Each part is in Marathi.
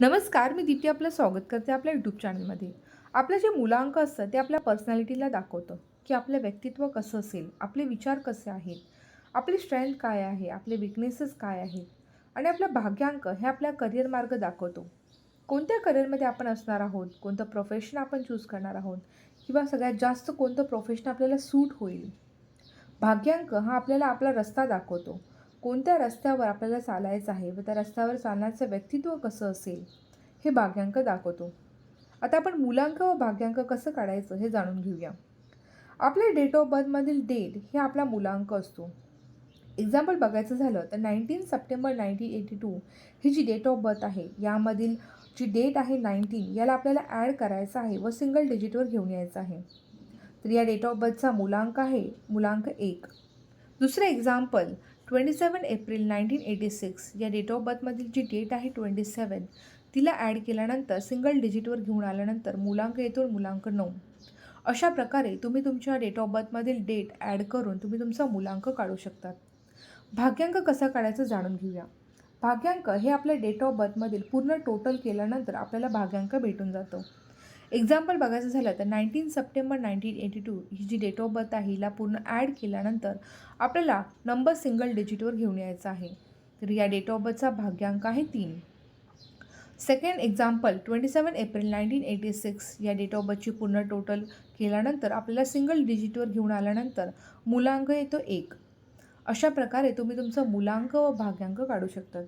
नमस्कार मी दीप्ती आपलं स्वागत करते आपल्या यूट्यूब चॅनलमध्ये आपलं जे मुलांक असतं ते आपल्या पर्सनॅलिटीला दाखवतं की आपलं व्यक्तित्व कसं असेल आपले विचार कसे आहेत आपली स्ट्रेंथ काय आहे आपले विकनेसेस काय आहेत आणि आपला भाग्यांक हे आपल्या करिअर मार्ग दाखवतो. कोणत्या करिअरमध्ये आपण असणार आहोत कोणतं प्रोफेशन आपण चूज करणार आहोत किंवा सगळ्यात जास्त कोणतं प्रोफेशन आपल्याला सूट होईल? भाग्यांक हा आपल्याला आपला रस्ता दाखवतो. कोणत्या रस्त्यावर आपल्याला चालायचं आहे व त्या रस्त्यावर चालण्याचं व्यक्तित्व कसं असेल हे भाग्यांक दाखवतो. आता आपण मुलांक व भाग्यांक कसं काढायचं हे जाणून घेऊया. आपल्या डेट ऑफ बर्थमधील डेट हे आपला मुलांक असतो. एक्झाम्पल बघायचं झालं तर nineteen September nineteen eighty two ही जी डेट ऑफ बर्थ आहे यामधील जी डेट आहे नाईन्टीन याला आपल्याला ॲड करायचं आहे व सिंगल डिजिटवर घेऊन यायचं आहे. तर या डेट ऑफ बर्थचा मुलांक आहे मुलांक एक. दुसरं example twenty seven April nineteen eighty six या डेट ऑफ बर्थमधील जी डेट आहे ट्वेंटी सेवन तिला ॲड केल्यानंतर सिंगल डिजिटवर घेऊन आल्यानंतर मुलांक येतो मुलांक नऊ. अशा प्रकारे तुम्ही तुमच्या डेट ऑफ बर्थमधील डेट ॲड करून तुम्ही तुमचा मुलांक काढू शकतात. भाग्यांक कसा काढायचं जाणून घेऊया. भाग्यांक हे आपल्या डेट ऑफ बर्थमधील पूर्ण टोटल केल्यानंतर आपल्याला भाग्यांक भेटून जातो. एक्झाम्पल बघायचं झालं तर nineteen September nineteen eighty two ही जी डेट ऑफ बर्थ आहे हिला पूर्ण ॲड केल्यानंतर आपल्याला नंबर सिंगल डिजिटवर घेऊन यायचा आहे. तर या डेट ऑफ बर्थचा भाग्यांक आहे तीन. Second example twenty seven April nineteen eighty six या डेट ऑफ बर्थची पूर्ण टोटल केल्यानंतर आपल्याला सिंगल डिजिटवर घेऊन आल्यानंतर मुलांक येतो एक. अशा प्रकारे तुम्ही तुमचं मुलांक व भाग्यांक काढू शकतात.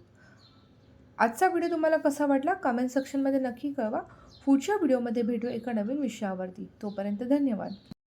आजचा व्हिडिओ तुम्हाला कसा वाटला? कमेंट सेक्शनमध्ये नक्की कळवा. पुढच्या व्हिडिओमध्ये भेटू एका नवीन विषयावरती. तोपर्यंत धन्यवाद.